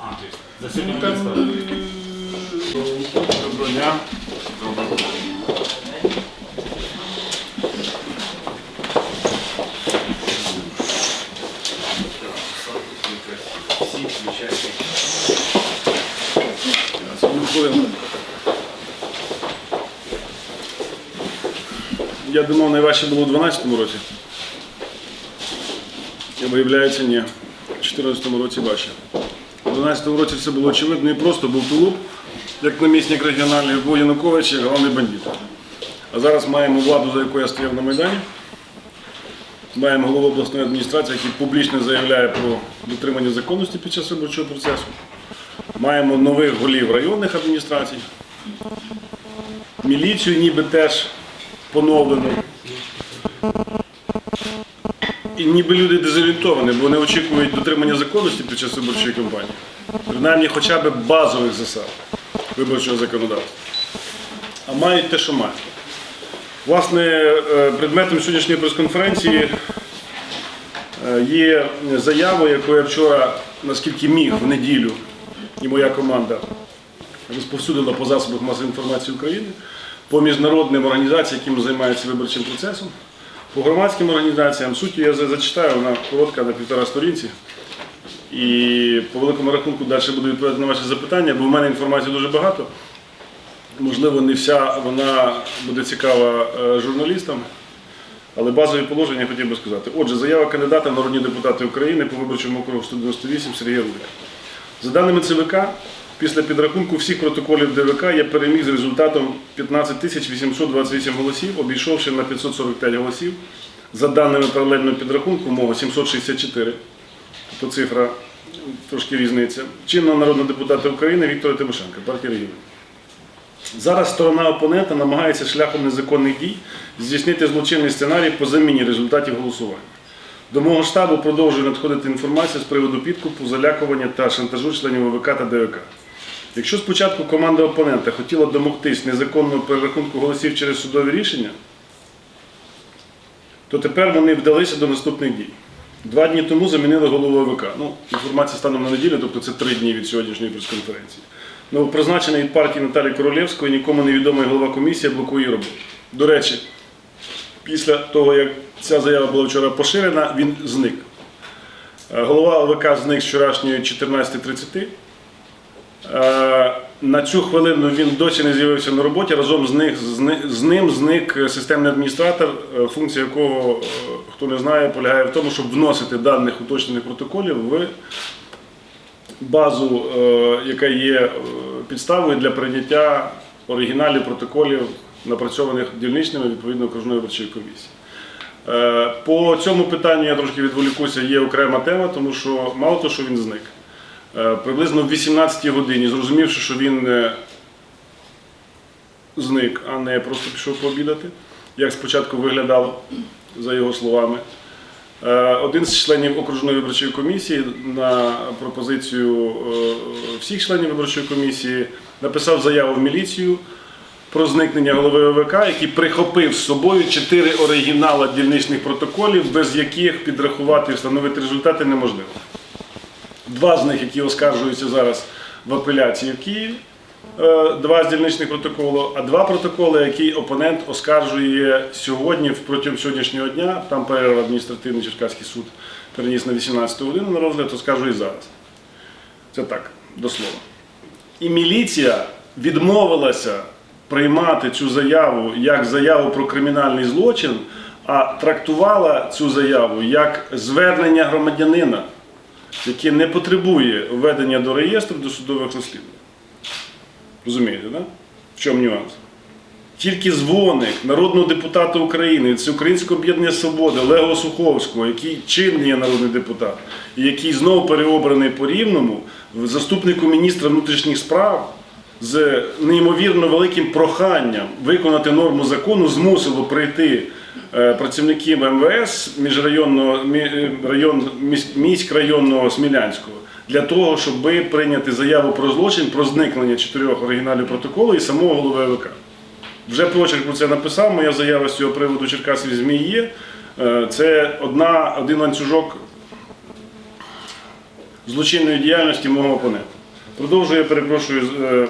А, то есть за сьогодні Там, не справді. Доброго дня. Я думав, найважче було у 2012 році. А Виявляється, ні. У 2014 році важче. У 2012 році все було очевидно і просто був тулуб, як намісник регіональний, був Янукович як головний бандит. А зараз маємо владу, за яку я стояв на Майдані. Маємо голову обласної адміністрації, який публічно заявляє про дотримання законності під час виборчого процесу. Маємо нових голів районних адміністрацій. Міліцію ніби теж поновлено. І ніби люди дезорієнтовані, бо вони очікують дотримання законності під час виборчої кампанії. Принаймні хоча б базових засад виборчого законодавства. А мають те, що мають. Власне, е, предметом сьогоднішньої прес-конференції е, є заява, яку я вчора, наскільки міг, в неділю, і моя команда розповсюдила по засобах масової інформації України, по міжнародним організаціям, якими займаються виборчим процесом, по громадським організаціям. Суть я зачитаю, вона коротка на півтора сторінці. І по великому рахунку далі буду відповідати на ваші запитання, бо в мене інформації дуже багато. Можливо, не вся вона буде цікава е, журналістам, але базові положення я хотів би сказати. Отже, заява кандидата народні депутати України по виборчому округу 198 Сергія Рудика. За даними ЦВК, після підрахунку всіх протоколів ДВК я переміг з результатом 15 828 голосів, обійшовши на 545 голосів. За даними паралельного підрахунку, мого 764, то цифра трошки різниця. Чинного народного депутата України Віктора Тимошенка, партія регіонів. Зараз сторона опонента намагається шляхом незаконних дій здійснити злочинний сценарій по заміні результатів голосування. До мого штабу продовжує надходити інформація з приводу підкупу, залякування та шантажу членів ОВК та ДВК. Якщо спочатку команда опонента хотіла домогтись незаконного перерахунку голосів через судові рішення, то тепер вони вдалися до наступних дій. Два дні тому замінили голову ОВК. Ну, інформація станом на неділю, тобто це три дні від сьогоднішньої прес-конференції. Новопризначений від партії Наталії Королевської нікому невідомий голова комісії блокує роботу. До речі, після того, як ця заява була вчора поширена, він зник. Е, Голова ОВК зник з вчорашньої 14.30. Е, На цю хвилину він досі не з'явився на роботі. Разом з, них, з ним зник системний адміністратор, е, функція якого, е, хто не знає, полягає в тому, щоб вносити даних уточнених протоколів в базу, яка є підставою для прийняття оригіналів протоколів, напрацьованих дільничними відповідно окружної виборчої комісії. По цьому питанню я трошки відволікуся, є окрема тема, тому що мало того, що він зник. Е, Приблизно в 18 годині, зрозумівши, що він е, зник, а не просто пішов пообідати, як спочатку виглядало, за його словами. Е, Один з членів окружної виборчої комісії на пропозицію всіх членів виборчої комісії написав заяву в міліцію про зникнення голови ОВК, який прихопив з собою чотири оригінала дільничних протоколів, без яких підрахувати і встановити результати неможливо. Два з них, які оскаржуються зараз в апеляції в Києві, е, два з дільничних протоколу, а два протоколи, які опонент оскаржує сьогодні протягом сьогоднішнього дня. Там перерва адміністративний Черкаський суд переніс на 18 годину на розгляд, оскаржує зараз. Це так, до слова. І міліція відмовилася приймати цю заяву як заяву про кримінальний злочин, а трактувала цю заяву як звернення громадянина, яке не потребує введення до реєстру досудових розслідувань. Розумієте, да? в чому нюанс? Тільки дзвоник народного депутата України від Всеукраїнського об'єднання Свободи Олега Суховського, який чинний є народний депутат, і який знову переобраний по рівному заступнику міністра внутрішніх справ з неймовірно великим проханням виконати норму закону, змусило прийти працівників МВС міжрайонного е, район, місь- міськрайонного Смілянського для того, щоб прийняти заяву про злочин про зникнення чотирьох оригіналів протоколу і самого голови ВК. Вже прочерк про це написав. Моя заява з цього приводу Черкасів ЗМІ є. Е, Це одна, один ланцюжок злочинної діяльності мого опонента. Продовжую, перепрошую е,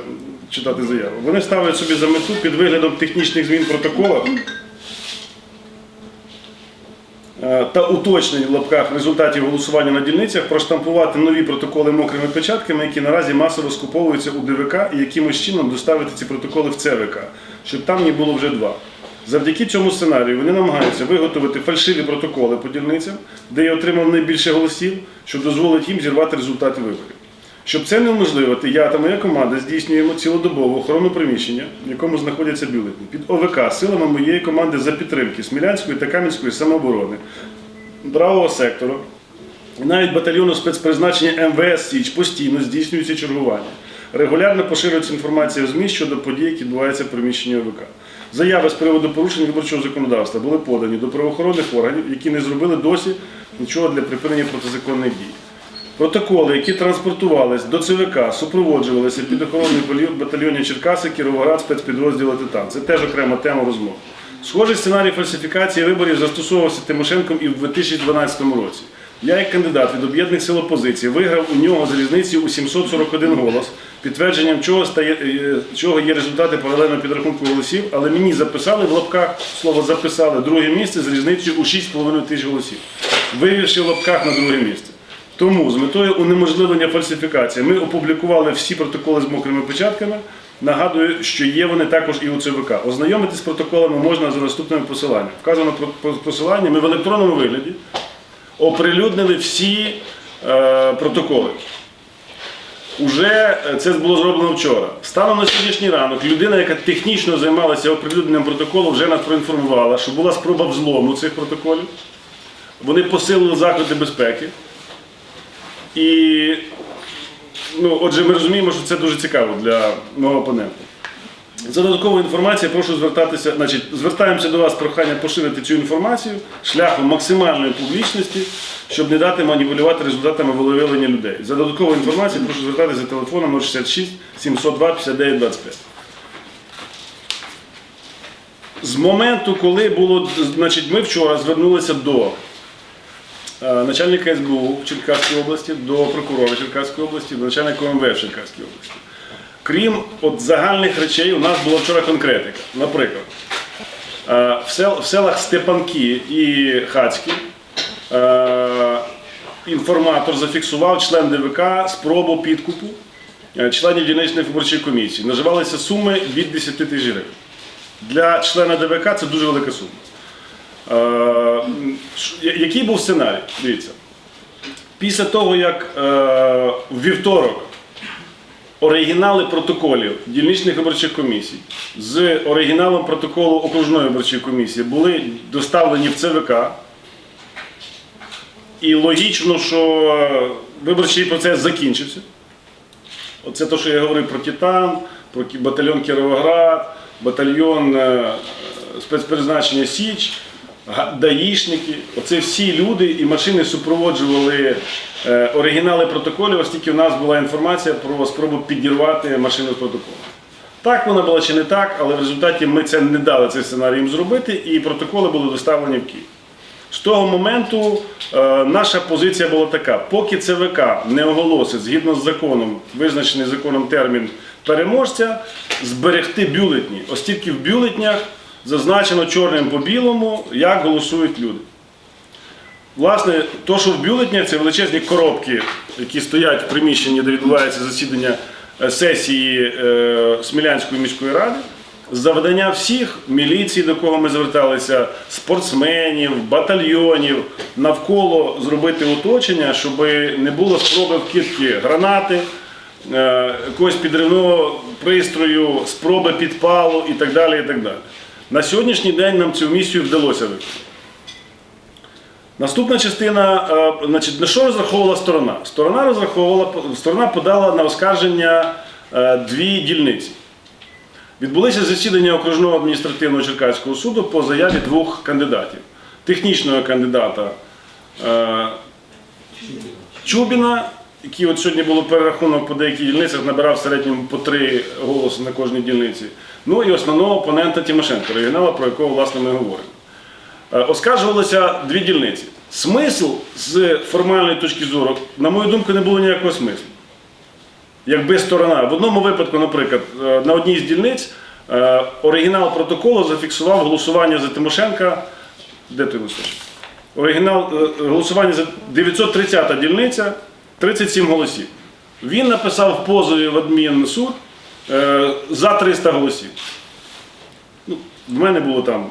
читати заяву. Вони ставлять собі за мету під виглядом технічних змін протокола е, та уточнень в лапках результатів голосування на дільницях проштампувати нові протоколи мокрими печатками, які наразі масово скуповуються у ДВК і якимось чином доставити ці протоколи в ЦВК, щоб там не було вже два. Завдяки цьому сценарію вони намагаються виготовити фальшиві протоколи по дільницям, де я отримав найбільше голосів, що дозволить їм зірвати результати виборів. Щоб це неможливити, я та моя команда здійснюємо цілодобову охорону приміщення, в якому знаходяться бюлетні, під ОВК силами моєї команди за підтримки Смілянської та Кам'янської самооборони, правого сектору, і навіть батальйону спецпризначення МВС Січ постійно здійснюється чергування. Регулярно поширюється інформація в ЗМІ щодо подій, які відбуваються в приміщенні ОВК. Заяви з приводу порушень виборчого законодавства були подані до правоохоронних органів, які не зробили досі нічого для припинення протизаконних дій. Протоколи, які транспортувались до ЦВК, супроводжувалися під охороною полі- батальйонів Черкаси, Кіровоград, спецпідрозділу Титан. Це теж окрема тема розмов. Схожий сценарій фальсифікації виборів застосовувався Тимошенком і в 2012 році. Я, як кандидат від об'єднаних сил опозиції, виграв у нього з різницею у 741 голос, підтвердженням чого, стає, е, чого є результати паралельного підрахунку голосів, але мені записали в лапках, слово записали, друге місце з різницею у 6,5 тисяч голосів, вивівши в лапках на друге місце. Тому з метою унеможливлення фальсифікації ми опублікували всі протоколи з мокрими печатками. Нагадую, що є вони також і у ЦВК. Ознайомитись з протоколами можна за наступними посиланнями. Вказано посилання. Ми в електронному вигляді оприлюднили всі е, протоколи. Уже е, це було зроблено вчора. Станом на сьогоднішній ранок людина, яка технічно займалася оприлюдненням протоколу, вже нас проінформувала, що була спроба взлому цих протоколів. Вони посилили заходи безпеки. І ну, отже, ми розуміємо, що це дуже цікаво для мого опонента. За додатковою інформацією прошу звертатися, значить, звертаємося до вас з проханням поширити цю інформацію шляхом максимальної публічності, щоб не дати маніпулювати результатами волевиявлення людей. За додатковою інформацією прошу звертатися за телефоном 066 702 59 25. З моменту, коли було, значить, ми вчора звернулися до начальника СБУ в Черкаській області, до прокурора Черкаської області, до начальника МВФ Черкаської області. Крім от загальних речей, у нас була вчора конкретика. Наприклад, е, в, селах Степанки і Хацькі е, інформатор зафіксував член ДВК спробу підкупу е, членів дільничної виборчої комісії. Наживалися суми від 10 тисяч гривень. Для члена ДВК це дуже велика сума. Е, який був сценарій? Дивіться. Після того, як е, в вівторок оригінали протоколів дільничних виборчих комісій з оригіналом протоколу окружної виборчої комісії були доставлені в ЦВК. І логічно, що виборчий процес закінчився. Оце те, що я говорив про Титан, про батальйон Кіровоград, батальйон е, спецпризначення Січ, даїшники. Оце всі люди і машини супроводжували е, оригінали протоколів, оскільки в нас була інформація про спробу підірвати машину з протоколом. Так вона була чи не так, але в результаті ми це не дали цей сценарій їм зробити, і протоколи були доставлені в Київ. З того моменту е, наша позиція була така: поки ЦВК не оголосить згідно з законом, визначений законом термін переможця, зберегти бюлетні, оскільки в бюлетнях зазначено чорним по білому, як голосують люди. Власне, то, що в бюлетнях, це величезні коробки, які стоять в приміщенні, де відбувається засідання е, сесії е, Смілянської міської ради. Завдання всіх міліції, до кого ми зверталися, спортсменів, батальйонів, навколо зробити оточення, щоб не було спроби вкидки гранати, е, якогось підривного пристрою, спроби підпалу і так далі. І так далі. На сьогоднішній день нам цю місію вдалося виконати. Наступна частина, е, значить, на що розраховувала сторона? Сторона розраховувала, сторона подала на оскарження е, дві дільниці. Відбулися засідання окружного адміністративного Черкаського суду по заяві двох кандидатів. Технічного кандидата е, Чубіна, який от сьогодні було перерахунок по деяких дільницях, набирав в середньому по три голоси на кожній дільниці. Ну і основного опонента Тимошенко, оригінала, про якого власне ми говоримо. Е, Оскаржувалися дві дільниці. Смисл з формальної точки зору, на мою думку, не було ніякого смислу. Якби сторона. В одному випадку, наприклад, е, на одній з дільниць е, оригінал протоколу зафіксував голосування за Тимошенка. Де листочок? Оригінал голосування за 930 дільниця 37 голосів. Він написав в позові в адмінсуд е, за 300 голосів. Ну, в мене було там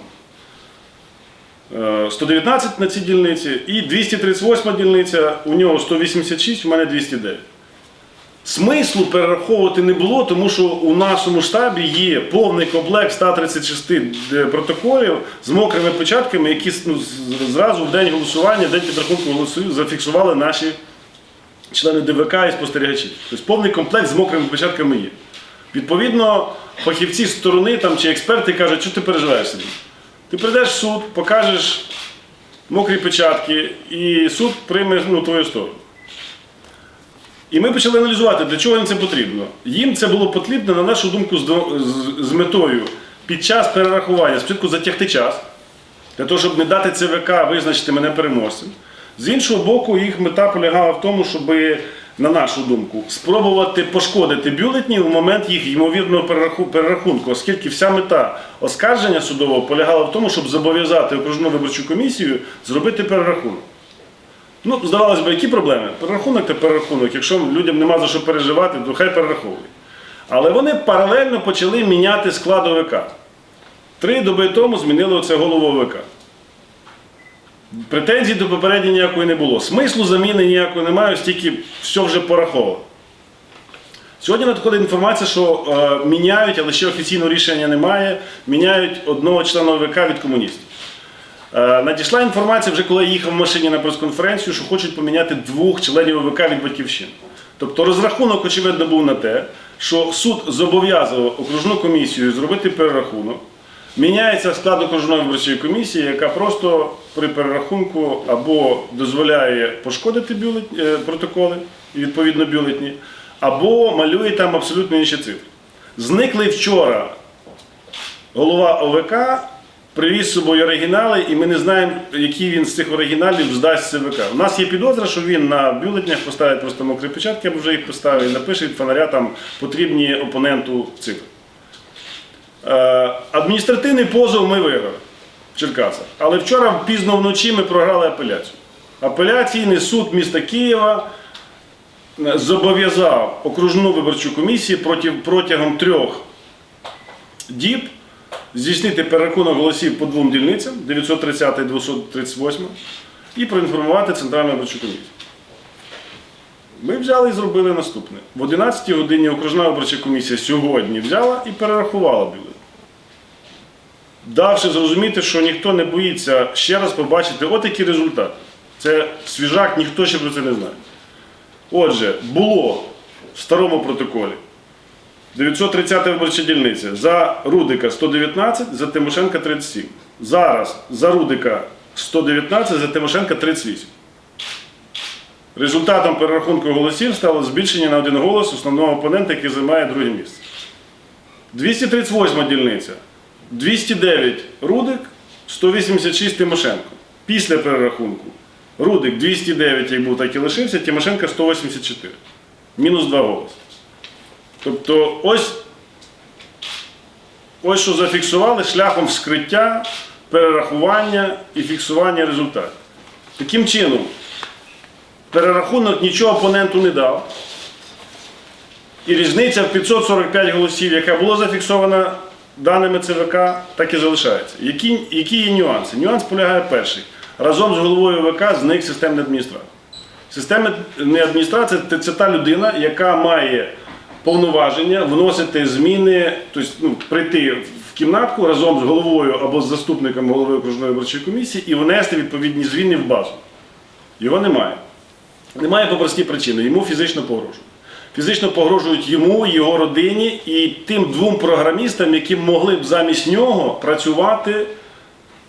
е, 119 на цій дільниці і 238 дільниця, у нього 186, у мене 209. Смислу перераховувати не було, тому що у нашому штабі є повний комплект 136 протоколів з мокрими печатками, які ну, зразу в день голосування, в день підрахунку голосів зафіксували наші члени ДВК і спостерігачі. Тобто повний комплект з мокрими печатками є. Відповідно, фахівці з сторони там, чи експерти кажуть, що ти переживаєш собі. Ти прийдеш в суд, покажеш мокрі печатки, і суд прийме ну, твою сторону. І ми почали аналізувати, для чого їм це потрібно. Їм це було потрібно, на нашу думку, з, з- з метою під час перерахування спочатку затягти час, для того, щоб не дати ЦВК визначити мене переможцем. З іншого боку, їх мета полягала в тому, щоб, на нашу думку, спробувати пошкодити бюлетні в момент їх ймовірного перерахунку, оскільки вся мета оскарження судового полягала в тому, щоб зобов'язати окружну виборчу комісію зробити перерахунок. Ну, здавалось би, які проблеми? Перерахунок та перерахунок. Якщо людям нема за що переживати, то хай перераховують. Але вони паралельно почали міняти склад ОВК. Три доби тому змінили оце голову ОВК. Претензій до попередньої ніякої не було. Смислу заміни ніякої немає, стільки все вже пораховано. Сьогодні надходить інформація, що е, міняють, але ще офіційного рішення немає. Міняють одного члена ОВК від комуністів. Е, Надійшла інформація, вже коли я їхав в машині на прес-конференцію, що хочуть поміняти двох членів ОВК від батьківщини. Тобто розрахунок, очевидно, був на те, що суд зобов'язував окружну комісію зробити перерахунок. Міняється склад окружної виборчої комісії, яка просто при перерахунку або дозволяє пошкодити бюлет... е, протоколи відповідно бюлетні, або малює там абсолютно інші цифри. Зникли вчора голова ОВК привіз з собою оригінали, і ми не знаємо, які він з цих оригіналів здасть ЦВК. У нас є підозра, що він на бюлетнях поставить просто мокрі печатки, або вже їх поставив, і напише від фонаря там потрібні опоненту цифри. Е, адміністративний позов ми виграли в Черкасах. Але вчора пізно вночі ми програли апеляцію. Апеляційний суд міста Києва е, зобов'язав окружну виборчу комісію протягом трьох діб здійснити перерахунок голосів по двом дільницям 930 і 238 і проінформувати Центральну виборчу комісію. Ми взяли і зробили наступне. В 11 годині окружна виборча комісія сьогодні взяла і перерахувала бюлетень. Давши зрозуміти, що ніхто не боїться ще раз побачити отакий результат. Це свіжак, ніхто ще про це не знає. Отже, було в старому протоколі 930 виборча дільниця. За Рудика 119, за Тимошенка 37. Зараз за Рудика 119, за Тимошенка 38. Результатом перерахунку голосів стало збільшення на один голос основного опонента, який займає друге місце. 238 дільниця. 209 Рудик, 186 Тимошенко. Після перерахунку. Рудик 209, як був, так і лишився, Тимошенко 184. Мінус 2 голоси. Тобто ось, ось що зафіксували шляхом вскриття, перерахування і фіксування результатів. Таким чином, перерахунок нічого опоненту не дав. І різниця в 545 голосів, яка була зафіксована даними ЦВК, так і залишається. Які, які є нюанси? Нюанс полягає перший. Разом з головою ВК зник системний адміністратор. Системна адміністрація це, це та людина, яка має повноваження вносити зміни, тобто ну, прийти в кімнатку разом з головою або з заступником голови окружної виборчої комісії і внести відповідні зміни в базу. Його немає. Немає по простій причині. Йому фізично погрожують. Фізично погрожують йому, його родині і тим двом програмістам, які могли б замість нього працювати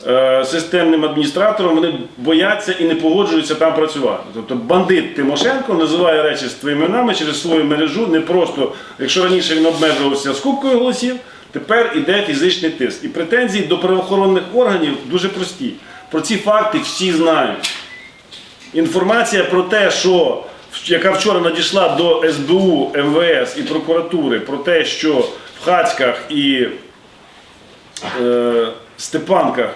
е, системним адміністратором, вони бояться і не погоджуються там працювати. Тобто бандит Тимошенко називає речі з твоїми іменами через свою мережу, не просто, якщо раніше він обмежувався скупкою голосів, тепер іде фізичний тиск. І претензії до правоохоронних органів дуже прості. Про ці факти всі знають. Інформація про те, що яка вчора надійшла до СБУ, МВС і прокуратури, про те, що в Хацьках і е, Степанках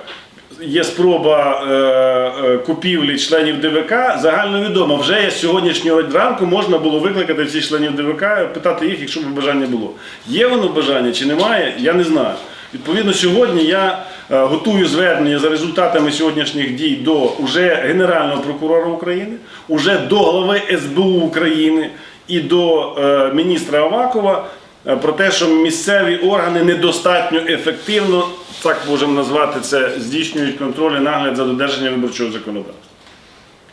є спроба е, е, купівлі членів ДВК, загальновідомо. Вже з сьогоднішнього ранку можна було викликати всіх членів ДВК, питати їх, якщо б бажання було. Є воно бажання чи немає, я не знаю. Відповідно, сьогодні я е, готую звернення за результатами сьогоднішніх дій до уже Генерального прокурора України, уже до голови СБУ України і до е, міністра Авакова е, про те, що місцеві органи недостатньо ефективно, так можемо назвати це, здійснюють контроль і нагляд за додержанням виборчого законодавства.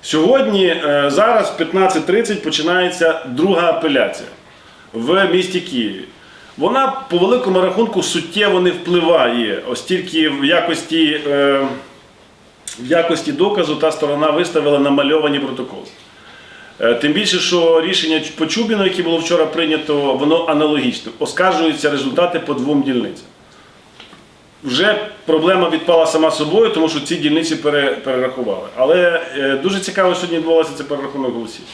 Сьогодні, зараз, в 15.30, починається друга апеляція в місті Києві. Вона по великому рахунку суттєво не впливає, оскільки в якості, е, в якості доказу та сторона виставила намальовані протоколи. Е, Тим більше, що рішення по Чубіну, яке було вчора прийнято, воно аналогічне. Оскаржуються результати по двом дільницям. Вже проблема відпала сама собою, тому що ці дільниці перерахували. Але е, дуже цікаво сьогодні відбувався цей перерахунок голосів.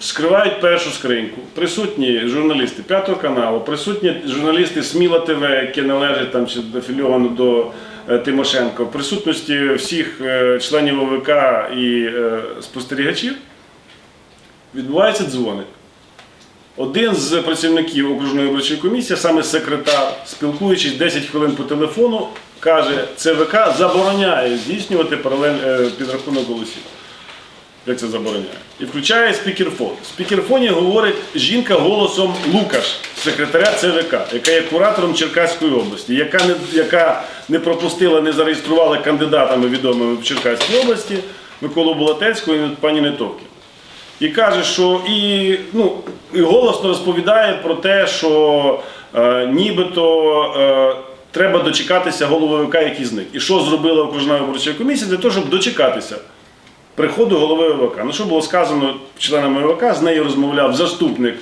Вскривають першу скриньку. Присутні журналісти П'ятого каналу, присутні журналісти Сміла ТВ, яке належить там чи афілійовано до е, Тимошенко, в присутності всіх е, членів ОВК і е, спостерігачів. Відбувається дзвоник. Один з працівників окружної виборчої комісії, саме секретар, спілкуючись 10 хвилин по телефону, каже, ЦВК забороняє здійснювати паралель підрахунок голосів. Як це забороняє? І включає спікерфон. В спікерфоні говорить жінка голосом Лукаш, секретаря ЦВК, яка є куратором Черкаської області, яка не, яка не пропустила, не зареєструвала кандидатами відомими в Черкаській області Миколу Болотецького і пані Нетовкіну. І каже, що і, ну, і голосно розповідає про те, що е, нібито е, треба дочекатися голови який зник. І що зробила окружна виборча комісія для того, щоб дочекатися приходу голови ОВК. Ну, що було сказано членами ОВК, з нею розмовляв заступник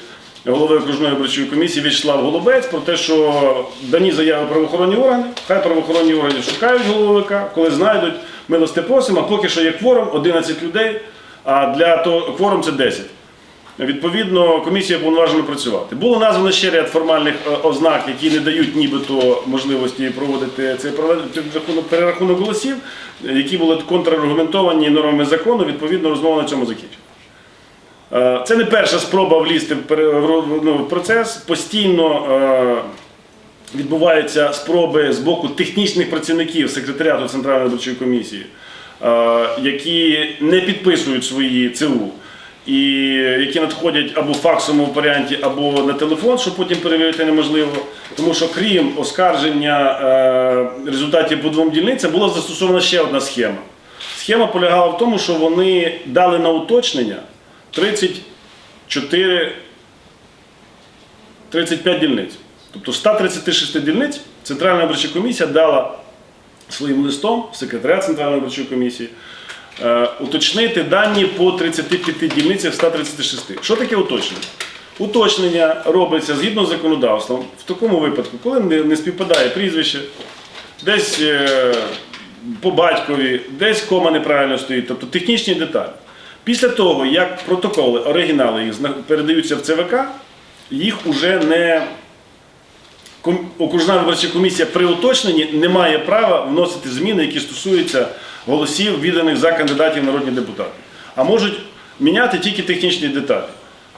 голови окружної виборчої комісії В'ячеслав Голубець про те, що дані заяви правоохоронні органи, хай правоохоронні органи шукають голови ОВК, коли знайдуть, милости просимо, а поки що є кворум, 11 людей, а для того кворум це 10. Відповідно, комісія повноважена працювати. Було названо ще ряд формальних е, ознак, які не дають нібито можливості проводити цей перерахунок голосів, які були контраргументовані нормами закону. Відповідно, розмова на цьому закінчена. Е, Це не перша спроба влізти в ну, процес. Постійно е, відбуваються спроби з боку технічних працівників секретаріату Центральної виборчої комісії, які не підписують свої ЦУ. І які надходять або в факсовому варіанті, або на телефон, що потім перевірити неможливо. Тому що крім оскарження е, результатів по двом дільницям, була застосована ще одна схема. Схема полягала в тому, що вони дали на уточнення 34 35 дільниць. Тобто 136 дільниць Центральна виборча комісія дала своїм листом секретаря Центральної виборчої комісії уточнити дані по 35 дільницях 136. Що таке уточнення? Уточнення робиться згідно з законодавством в такому випадку, коли не, не співпадає прізвище, десь е, по батькові, десь кома неправильно стоїть, тобто технічні деталі. Після того, як протоколи, оригінали їх передаються в ЦВК, їх уже не окружна виборча комісія при уточненні не має права вносити зміни, які стосуються голосів, відданих за кандидатів народні депутати. А можуть міняти тільки технічні деталі.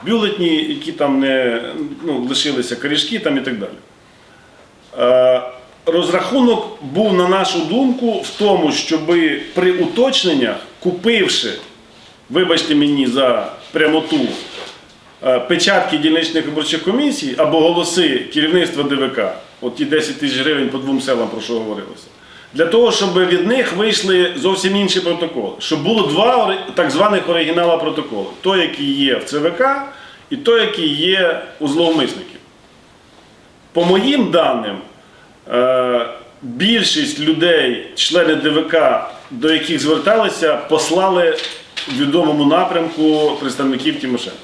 Бюлетні, які там не ну, лишилися корішки там і так далі. Е, Розрахунок був, на нашу думку, в тому, щоб при уточненнях, купивши, вибачте мені за прямоту, е, печатки дільничних виборчих комісій або голоси керівництва ДВК, от ті 10 тисяч гривень по двом селам, про що говорилося, для того, щоб від них вийшли зовсім інші протоколи. Щоб було два так званих оригінала протоколи. Той, який є в ЦВК, і той, який є у зловмисників. По моїм даним, е, більшість людей, члени ДВК, до яких зверталися, послали в відомому напрямку представників Тимошенко.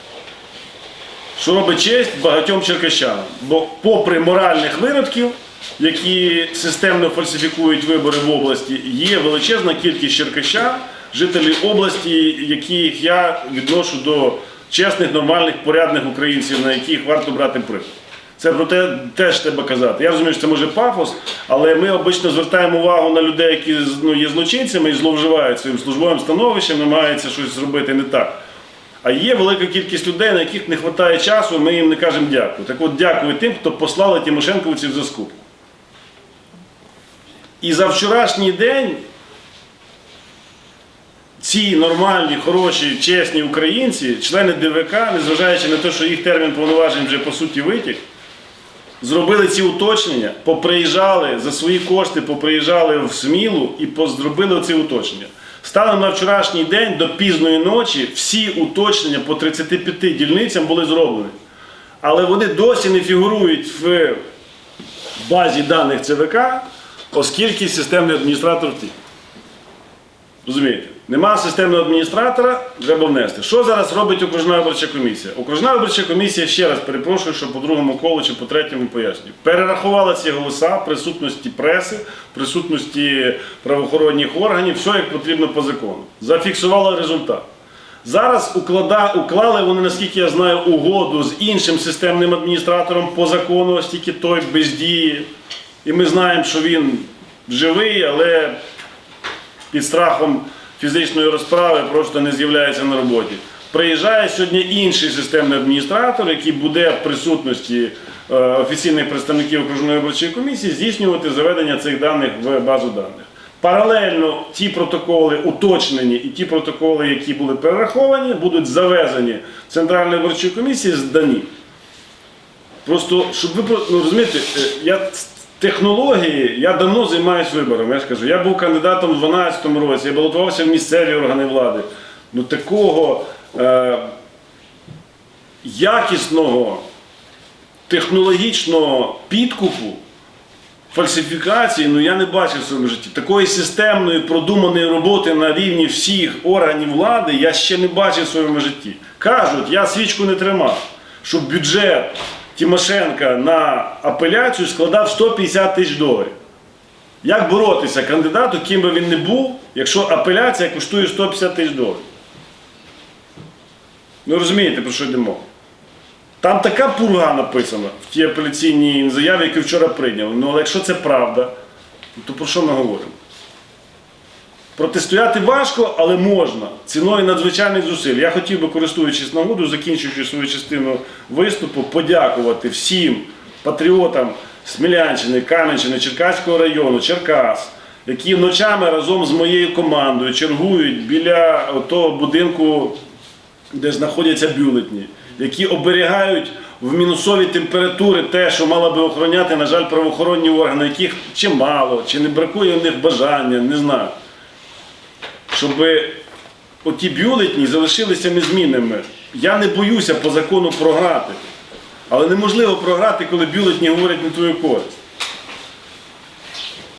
Що робить честь багатьом черкащанам. Бо, попри моральних виродків, які системно фальсифікують вибори в області, є величезна кількість черкащан, жителі області, яких я відношу до чесних, нормальних, порядних українців, на яких варто брати приклад. Це про те теж треба казати. Я розумію, що це може пафос, але ми обично звертаємо увагу на людей, які ну, є злочинцями і зловживають своїм службовим становищем, намагаються щось зробити не так. А є велика кількість людей, на яких не вистачає часу, ми їм не кажемо дякую. Так от дякую тим, хто послали Тимошенковців за скупку. І за вчорашній день ці нормальні, хороші, чесні українці, члени ДВК, незважаючи на те, що їх термін повноважень вже по суті витік, зробили ці уточнення, поприїжджали за свої кошти, поприїжджали в Смілу і зробили ці уточнення. Станом на вчорашній день до пізної ночі всі уточнення по 35 дільницям були зроблені. Але вони досі не фігурують в базі даних ЦВК, оскільки системний адміністратор втік. Розумієте? Нема системного адміністратора, треба внести. Що зараз робить окружна виборча комісія? Окружна виборча комісія, ще раз перепрошую, що по другому колу чи по третьому пояснюю. Перерахувала ці голоса присутності преси, присутності правоохоронних органів, все як потрібно по закону. Зафіксувала результат. Зараз уклада, уклали вони, наскільки я знаю, угоду з іншим системним адміністратором по закону, оскільки той бездіє. І ми знаємо, що він живий, але під страхом фізичної розправи просто не з'являється на роботі. Приїжджає сьогодні інший системний адміністратор, який буде в присутності е, офіційних представників окружної виборчої комісії здійснювати заведення цих даних в базу даних. Паралельно ті протоколи уточнені і ті протоколи, які були перераховані, будуть завезені в Центральної виборчої комісії, здані. Просто, щоб ви ну, розумієте, е, я з технології, я давно займаюся виборами. Я ж кажу, я був кандидатом у 2012 році, я балотувався в місцеві органи влади. Ну такого е, якісного технологічного підкупу, фальсифікації, ну я не бачив в своєму житті. Такої системної, продуманої роботи на рівні всіх органів влади я ще не бачив в своєму житті. Кажуть, я свічку не тримав, щоб бюджет Тимошенка на апеляцію складав 150 тисяч доларів. Як боротися кандидату, ким би він не був, якщо апеляція коштує 150 тисяч доларів? Ну розумієте, про що йдемо? Там така пурга написана в тій апеляційній заяві, яку вчора прийняли. Ну але якщо це правда, то про що ми говоримо? Протистояти важко, але можна. Ціною надзвичайних зусиль. Я хотів би, користуючись нагодою, закінчуючи свою частину виступу, подякувати всім патріотам Смілянщини, Кам'янщини, Черкаського району, Черкас, які ночами разом з моєю командою чергують біля того будинку де знаходяться бюлетні, які оберігають в мінусові температури те, що мала би охороняти, на жаль, правоохоронні органи, яких чи мало, чи не бракує в них бажання, не знаю. Щоб оті бюлетні залишилися незмінними. Я не боюся по закону програти. Але неможливо програти, коли бюлетні говорять на твою користь.